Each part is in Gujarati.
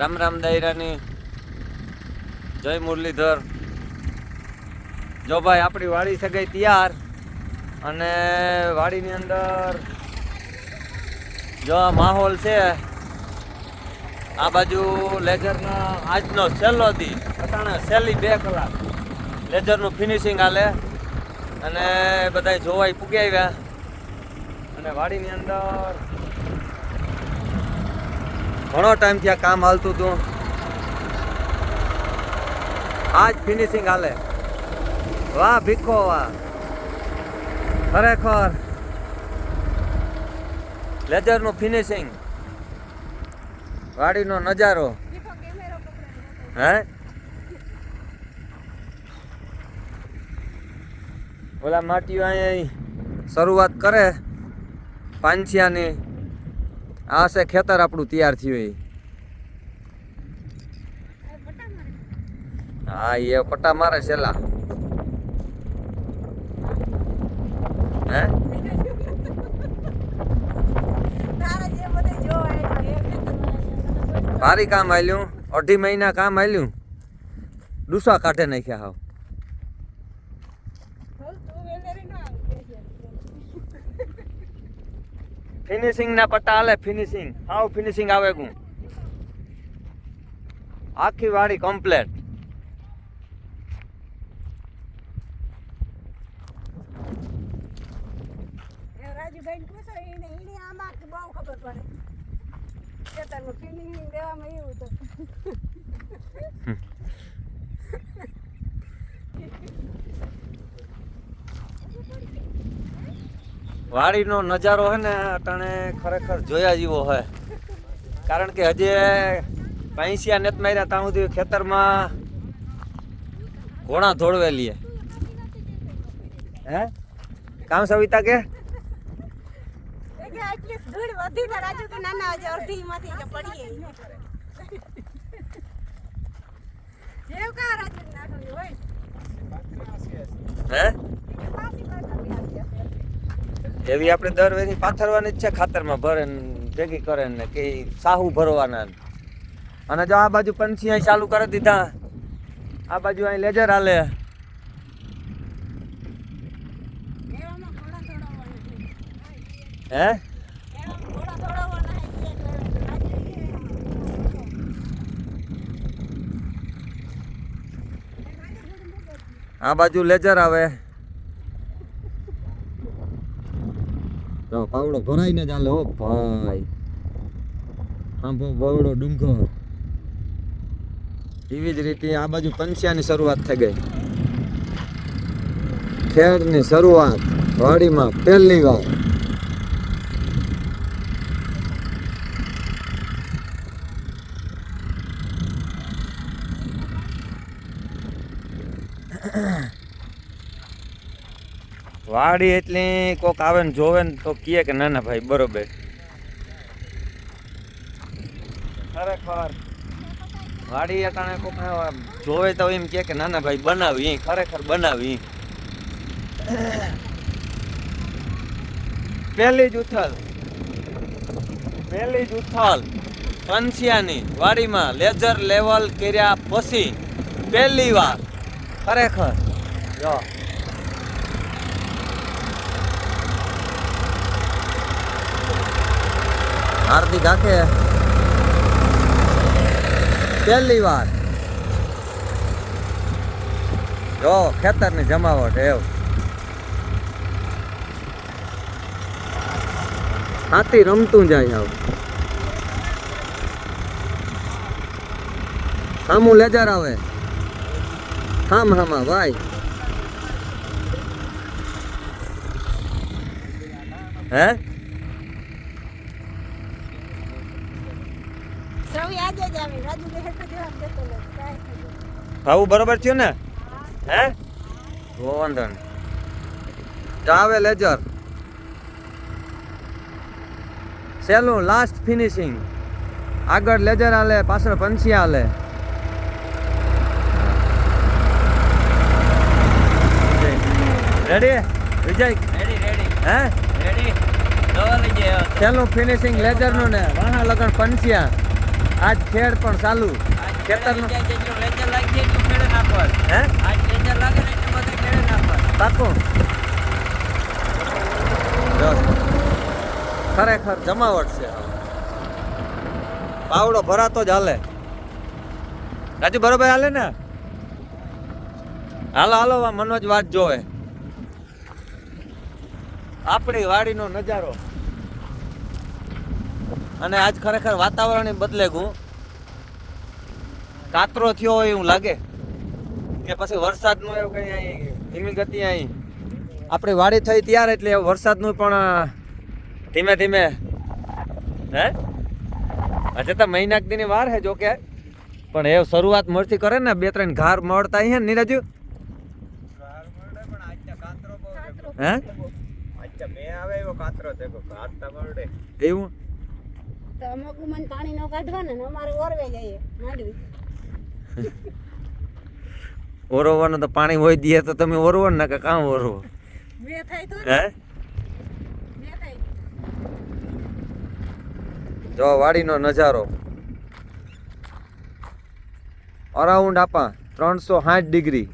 રામ રામ દાયરાની. જય મુરલીધર. જો ભાઈ, આપણી વાડી સગાઈ તૈયાર. અને વાડીની અંદર જો આ માહોલ છે, આ બાજુ લેઝરનો આજનો છેલ્લો દી, અટાણે છેલ્લી બે કલાક લેઝરનું ફિનિશિંગ હાલે. અને બધા જોવાય પૂગી આવ્યા. અને વાડીની અંદર ઘણો ટાઈમથી આ કામ હાલતું હતું. આજ ફિનિશિંગ હાલે. વાહ, ભીખો, વાહ. ખરેખર. લેઝરનું ફિનિશિંગ વાડીનો નજારો. હે? ઓલા માટીઓ અહીંયા શરૂઆત કરે. પાંચિયાની આ છે ખેતર આપણું તૈયાર થયું એ. હા, એ પટ્ટા મારે છેલ્લા. હે? ભારી કામ આલ્યું. અઢી મહિના કામ આલ્યું. ડૂસા કાઢે નાખ્યા હાવ. ફિનિશિંગ ના પટ્ટા હાલે ફિનિશિંગ હાવ ફિનિશિંગ આવે ગું આખી વાડી કમ્પ્લેટ રાજુભાઈ પૂછો વાડીનો નજારો હે ને અટાણે ખરેખર જોયા જેવો હોય કારણ કે હજી પૈસિયા નેત માર્યા ત્યાં સુધી ખેતરમાં ઘોડા ધોળવેલી હે. હે? કામ સવિતા કે? એ એવી આપણે દર વેરી પાથરવાની જ છે, ખાતરમાં ભરે ભેગી કરે ને કે સાહુ ભરવાના અને જો આ બાજુ પંછી અહીં ચાલુ કરી દીધા, આ બાજુ અહીં લેજર હાલે. હે? આ બાજુ લેજર આવે. પાવડો ભરાઈને ચાલે હો ભાઈ. આંબો બવડો ડુંગર. એવી જ રીતે આ બાજુ પંચ્યાની શરૂઆત થઈ ગઈ. ખેડની શરૂઆત, વાડીમાં પહેલી વાર. વાડી એટલી કોક આવે ને જોવે ને તો કહે કે ના ના ભાઈ, બરોબર. ખરેખર. વાડી અટાણે કોક જોવે તો એમ કહે કે ના ના ભાઈ, બનાવી. ખરેખર બનાવી. પહેલી જ ઉથલ. પહેલી જ ઉથલ. પંછિયાની વાડીમાં લેઝર લેવલ કર્યા પછી પહેલી વાર. ખરેખર. જો. હાર્દિક આખે. પહેલી વાર. જો, ખેતરની જમાવટ, એવું. હાથી રમતું જાય આવું હામું લેજર આવે. હામ, હામા, ભાઈ. હે સવી આજે જ આવી રાજુ કે હેઠળ જવાબ દેતો લે કાંઈ ખબર ભાવું બરોબર થયું ને? હે. વાંધો આવે લેજર. સેલું લાસ્ટ ફિનિશિંગ આગળ લેજર આલે પાછળ પંછી આલે. રેડી વિજય? રેડી રેડી હે? રેડી સેલું ફિનિશિંગ લેજરનું ને વાહા લગન પંચ્યા. આજ ખેડ પણ ચાલુ. ખેતરનું લેજર લાગી એટલું ખેડે નાખવાનું હે? આજ લેજર લાગે ને એટલું બધું ખેડે નાખવાનું પાકું જો ખરેખર જમાવટ છે પાવડો ભરાતો જ હાલે. રાજુ બરોબર હાલે ને? હાલો હાલો આ મનોજ વાત જોવે. આપણી વાડીનો નજારો. અને આજ ખરેખર વાતાવરણ બદલે ગું કાતરો થયો હોય એવું લાગે. કે પછી વરસાદનું એવું કઈ અહીં ધીમી ગતિ અહીં આપણી વાડી થઈ ત્યાર એટલે વરસાદનું પણ ધીમે ધીમે હે? હજે તો મહિનાક દીની વાર હે જો કે પણ એ શરૂઆત મળતી કરે ને બે ત્રણ ઘાર મળતા હે નીરજુ? હે? મેં આવે એવો કાતરો દેખો કાઢતા મળે એવું તો અમુક મને પાણી ન કાઢવાના ને અમારે ઓરવે જઈએ માંડવી. ઓરવવાનું તો પાણી હોય દે તો તમે ઓરવો ને કે કામ ઓરવો? બે થાય તો હે? જો વાડીનો નજારો. અરાઉન્ડ આપા ત્રણસો સાઠ ડિગ્રી.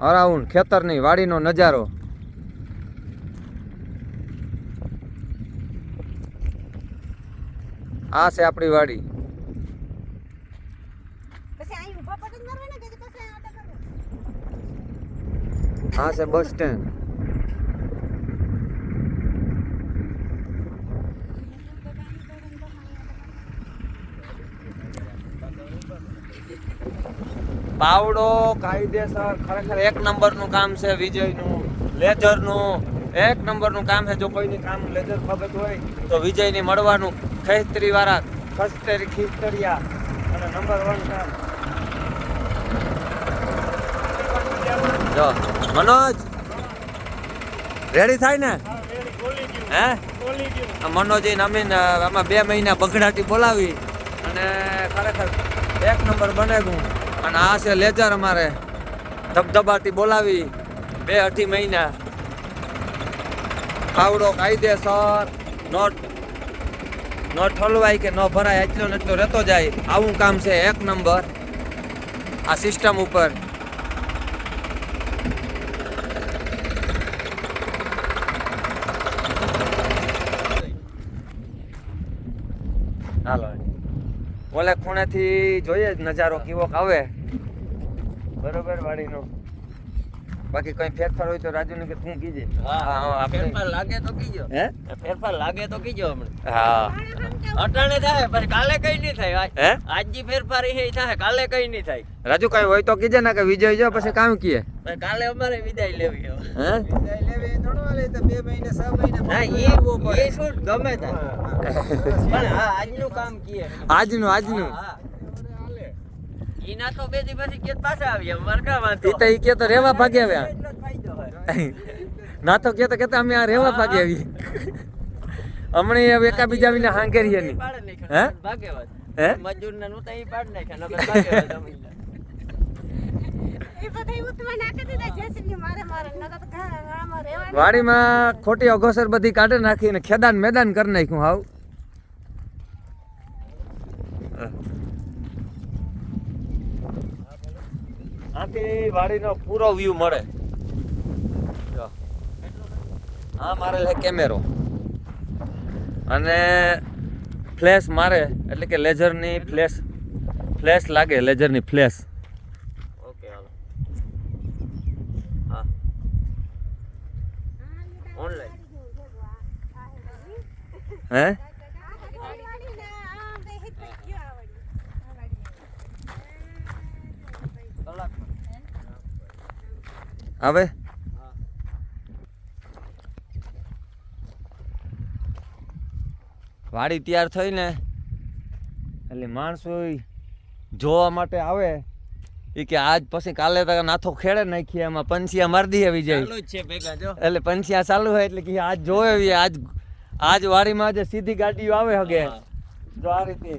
અરાઉન્ડ ખેતરની વાડીનો નજારો. આ છે આપણી વાડી. આ છે બસ સ્ટેન્ડ. પાવડો કાયદેસર ખરેખર એક નંબરનું કામ છે વિજયનું લેઝરનું એક નંબરનું કામ છે જો કોઈની કામ લેજર બાબત હોય તો વિજયની મળવાનું ખેતરી વાળા ખસ્તરી ખીસ્તરિયા અને નંબર વન કામ. જો મનોજ. રેડી થાય ને? હે મનોજ નમીન આમાં બે મહિના બગડાટી બોલાવી. અને ખરેખર એક નંબર બનેગું અને આ છે લેજર અમારે. ધબધબાટી બોલાવી. બે અઢી મહિના. પાવડો કાયદેસર, નોટ ન ઠલવાય કે ન ભરાય, એટલો ને એટલો રહેતો જાય. આવું કામ છે એક નંબર આ સિસ્ટમ ઉપર. હાલો. ઓલે ખૂણેથી જોઈએ જ નજારો કેવો આવે બરોબર વાડીનો. બાકી કઈ ફેરફાર હોય તો રાજુ ને કે તું કીજે. હા ફેરફાર લાગે તો કીજો. હે? ફેરફાર લાગે તો કીજો હમણે. હા. અટાણે થાય પણ કાલે કઈ નહીં થાય આજ- હે? આજની ફેરફાર એ થાય કાલે કઈ નહીં થાય. રાજુ કઈ હોય તો કીજે ને કે વિજય જો પછી કામ કીએ. પણ કાલે અમારે વિદાય લેવી. હે? ના એ એ શું ગમે તા પણ હા આજનું કામ કીએ. આજનું આજનું. હા. ઈના તો બે પાછા કાં તો. ઈ કે તો રેવા ભાગે આવ્યા એટલો જ ફાયદો ના તો કેતા કેતા અમે આ રેવા ભાગે આવી. હમણે એકાબીજા વિના હાંકેરીએ ની હે? ભાગ્યવાન. હે? મજૂરને નહોતા ઈ પાડી નાખ્યા, નકર ભાગ્યવાન જમીનના. એ બધા ઉતવા નાખી દીધા જેસીબી મારે મારે નકર તો ઘર આમાં રહેવાનું વાડીમાં ખોટી અઘોસર બધી કાઢી નાખીને ખેદાન મેદાન કરી નાખ્યું હાવ. આથી વાડીનો પૂરો વ્યૂ મળે. જો. હા મારે છે કેમેરો. અને ફ્લેશ મારે એટલે કે લેઝરની ફ્લેશ ફ્લેશ લાગે લેઝરની ફ્લેશ ઓકે, હાલો. હા, ઓનલાઈન હે? આવે વાડી તૈયાર થઈ ને એટલે માણસો જોવા માટે આવે. એ કે આજ પછી કાલે તો નાથો ખેડે નાખીએ એમાં પંછીયા મારી દઈએ વિજય છે ભેગા જો. એટલે પંછિયા ચાલુ હોય એટલે કે આજ જોવે આજ આજ વાડીમાં જે સીધી ગાડીઓ આવે હગે. જો આ રીતે.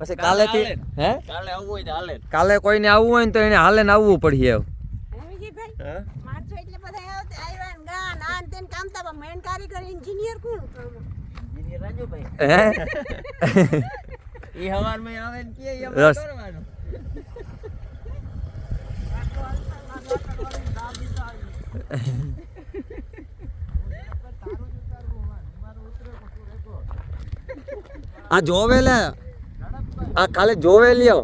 પછી કાલે હે? કાલે આવવું હોય તો હાલે કાલે કોઈને આવવું હોય ને તો એને હાલે ને આવવું પડીએ હા? માણસો એટલે બધા આવ્યા ને ગા ના ને કામ તા મેન કારીગર એન્જિનિયર કોણ આમાં? રાજુભાઈ હે? એ હવારમાં આવે ને કે એમ કરવાનું. આ જોવે લે આ કાલે જોવે લ્યો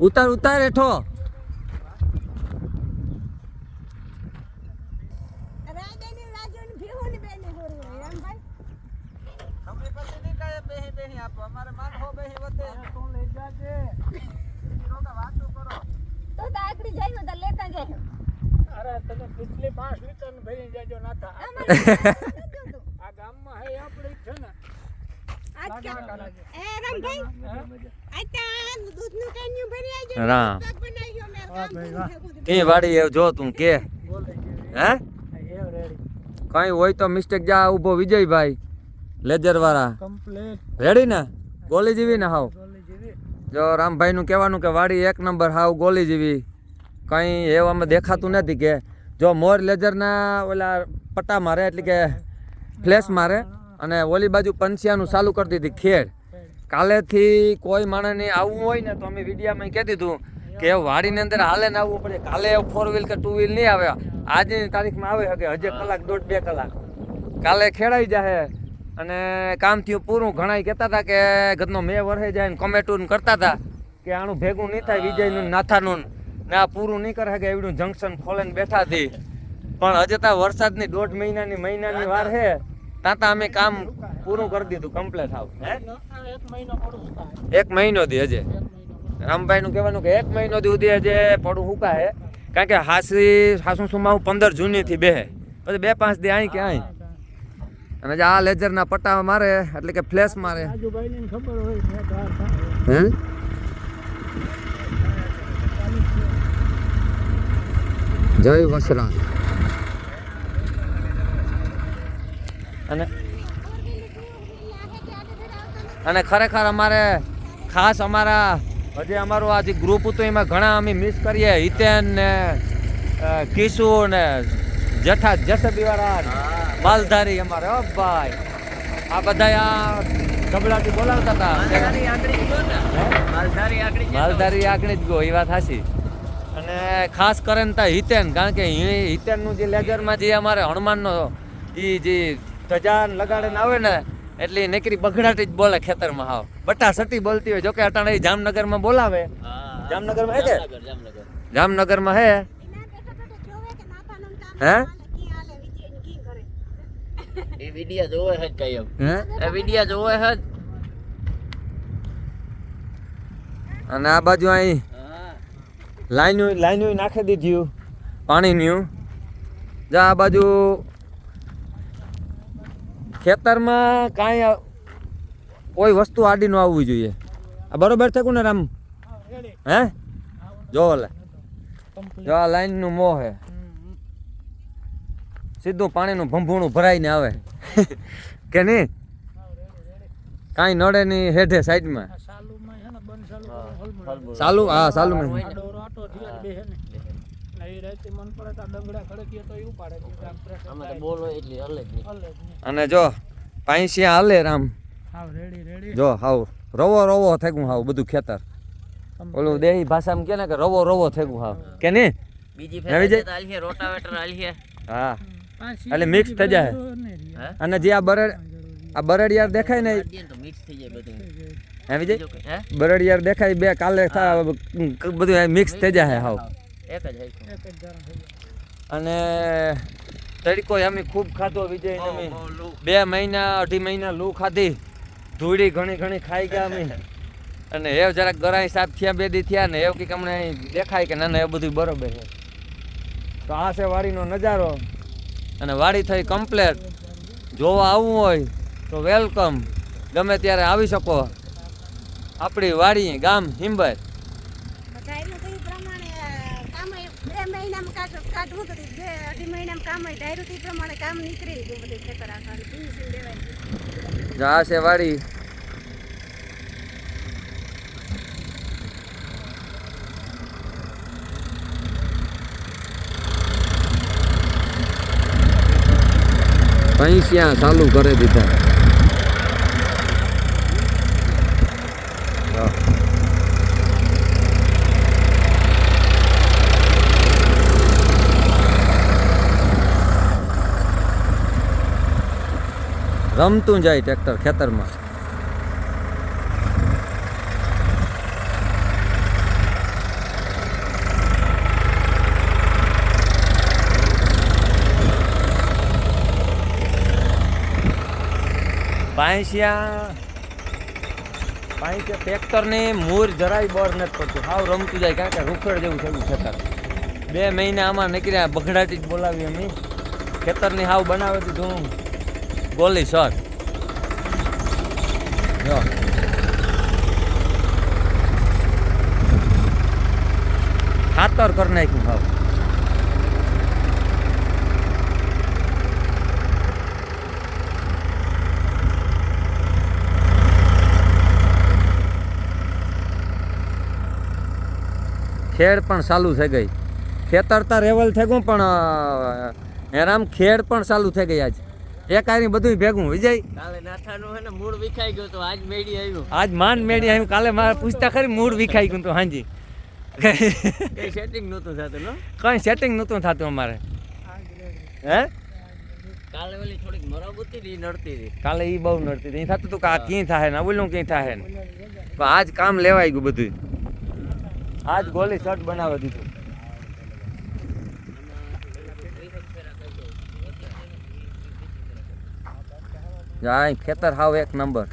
ઉતાર ઉતાર હેઠો રાજાની રાજુની ભેહુની બેની હોરી હોય, રામભાઈ. અમે પછી નહીં કાંઈ બેહી બેહી આપો અમારે માનહો બેહી વતે તું લઈ જાજે રોકા વાતો કરો તો તો આકડી જાય તો લેતા જાય અરે તમે પિછલી પાંચ લીટર ભરી જજો નાતા અમારે આ ગામમાં હે આપણી જ છે ને આજ કે- એ રામભાઈ આજ ત્યાં દૂધનું કેન્યું ભરી આવજો. રામ. શાક બનાવ્યો મેં કામ ભાઈ, પૂરું વાહ. થયું બધું. એ વાડી એ જો તું કે. બોલે જેવી હે? એવ રેડી. કઈ હોય તો મિસ્ટેક જા ઊભો વિજયભાઈ લેજર વાળા. રેડી ને? ગોલી જીવી ને હાવ? જો રામભાઈ નું કહેવાનું કે વાડી એક નંબર હાવ ગોલી જીવી. કઈ એવામાં દેખાતું નથી કે જો મોર લેજરના ઓલા પટ્ટા મારે, એટલે કે ફ્લેશ મારે અને ઓલી બાજુ પંચિયાનું ચાલુ કરી દીધી ખેડ. કાલેથી કોઈ માણસને આવવું હોય ને તો અમે વિડીયામાં કહેતી દીધું કે વાડીની અંદર હાલે ને આવવું પડે. કાલે ફોર વ્હીલ કે ટુ વ્હીલ નહીં આવે. આજની તારીખમાં આવે શકે હજે કલાક દોઢ બે કલાક. કાલે ખેડાઈ જાહે. અને કામ થયું પૂરું. ઘણા કહેતા હતા કે ગતનો મેં વરસે જાય ને કોમેટું કરતા હતા કે આનું ભેગું નહીં થાય, વિજયનું નાથાનું ને. આ પૂરું નહીં કરે કે એવડું જંકશન ખોલીને બેઠા હતી. પણ હજે ત્યાં વરસાદની દોઢ મહિનાની મહિનાની વાર છે. ત્યાં અમે કામ પૂરું કરી દીધું કમ્પ્લીટ આવ. એક મહિનો દી હજે. રામભાઈ નું કહેવાનું કે એક મહિનો દી સુધી હજે પડું હુકા હે. કારણ કે હાસી, હાસુ સુમા પંદર જૂની થી બે. પછી બે પાંચ દી અહીં કે અહીં અને આ લેજરના પટ્ટા મારે, એટલે કે ફ્લેશ મારે. જય વસરા અને અને ખરેખર અમારે ખાસ અમારા હજી અમારું આજે ગ્રુપ હતું એમાં ઘણા અમે મિસ કરીએ. હિતેન ને કિશુ ને જઠા જસબીવાળા માલધારી અમારે. ઓ ભાઈ. આ બધા આ ગબડાથી બોલાવતા હતા. માલધારી આગળ જ ગયો એ વાત હાચી. અને ખાસ કરીને તા હિતેન કારણ કે હિતેનનું જે લેજરમાં જે અમારે હનુમાનનો એ જે ધજા લગાડીને આવે ને એટલે નેકરી બગડાટી જ બોલે ખેતરમાં હાવ. બટા સટી બોલતી હોય જોકે અટાણે જામનગરમાં બોલાવે. જામનગરમાં હે કે? જામનગર જામનગર. જામનગરમાં હે? હે? એ વિડિયા જોવે છે કઈ હે? એ વિડિયા જોવે છે અને આ બાજુ અહીં લાઈનો લાઈનો નાખી દીધું પાણીનું જા આ બાજુ ખેતરમાં કાંઈ કોઈ વસ્તુ આડી ન આવવી જોઈએ. આ બરોબર છે કોને રામ? હે? જો લે. જો આ લાઈનનું મોહ હે. સીધું પાણીનું ભંભૂણું ભરાઈને આવે. કે નહીં? કાંઈ નડે નહીં હેઠે સાઈડમાં. સાલું હા ચાલુ અને જો પાંચિયા હાલે રામ. હાવ રેડી રેડી. જો હાવ રવો રવો થઈ હાવ બધું ખેતર. ઓલું દેહી ભાષામાં કે ને કે રવો રવો થઈ ગયું હાવ કે નહીં? બીજી રોટાવેટર હા. એટલે mix થઈ જાય. હે? અને જે આ બરડ આ બરડિયાર દેખાય ને મિક્સ થઈ જાય બધું. હે? વિજય બરડિયાર દેખાય બે કાલે બધું મિક્સ થઈ જાય હાવ. એક જ હરખું. એક જ ધારણ થઈ જાય અને તડકો અમે ખૂબ ખાધો વિજય અમે. બે મહિના અઢી મહિના લૂ ખાધી. ધૂળી ઘણી ઘણી ખાઈ ગયા અમે. અને એ જરાક ગરાઈ સાફ થયા બે દી થયા ને એવું કે અમને અહીં દેખાય કે ના ના એ બધું બરોબર છે. તો આ છે વાડીનો નજારો. અને વાડી થઈ કમ્પ્લેટ. જોવા આવવું હોય તો વેલકમ. ગમે ત્યારે આવી શકો. આપણી વાડી ગામ હિંબર ધાર્યું તો ઈ પ્રમાણે કામ બે મહિનામાં કાઢ- કાઢવું તો બે અઢી મહિનામાં કામ ધાર્યું તો પ્રમાણે કામ નીકળી ગયું બધું ખેતર આખાનું ફિનિશિંગ. જો છે વાડી પૈસા ચાલુ કરી દીધા હા. રમતું જાય ટ્રેક્ટર ખેતરમાં. પાંચિયા પાંચિયા ટ્રેક્ટરની મૂર જરાય બોર નથી પડતું. હાવ રમતું જાય કારણ કે રૂખડ જેવું થયું ખેતર. બે મહિના આમાં નીકળ્યા, બગડાટી જ બોલાવી અમે. ખેતરની હાવ બનાવી દીધું. ગોલી સર જો ખાતર કરી નાખ્યું હાવ ખેડ પણ ચાલુ થઈ ગઈ. ખેતર તો રેવલ થઈ ગયું પણ અ, ખેડ પણ ચાલુ થઈ ગઈ આજ. એક આરી બધું ભેગું વિજય? કાલે નાથાનું હે ને મૂળ વિખાઈ ગયું તો આજ મેડી આવ્યું. આજ માન મેડી આવ્યું. કાલે મારે પૂછતા ખરી મૂળ વિખાઈ ગયું તો હાંજી. કઈ સેટિંગ નહોતું થતું નો? કઈ સેટિંગ નહોતું થતું અમારે. હે? કાલે ઓલી થોડીક મરામતી ની નડતી હતી કાલે ઈ બહુ નડતી હતી થતું હતું કે આ ક્યાં થાય ને ઓલું ક્યાં થાય ને? પણ આજ કામ લેવાઈ ગયું બધું આજ ગોલી શર્ટ બનાવી દીધું. જાય ખેતર હાવ એક નંબર.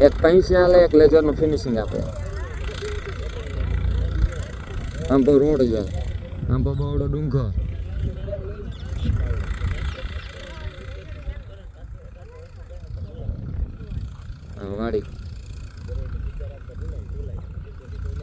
એક પૈસા આલે, એક લેજરનું ફિનિશિંગ આપે. આમ તો રોડ જાય. આમ તો બહુ ડુંગર.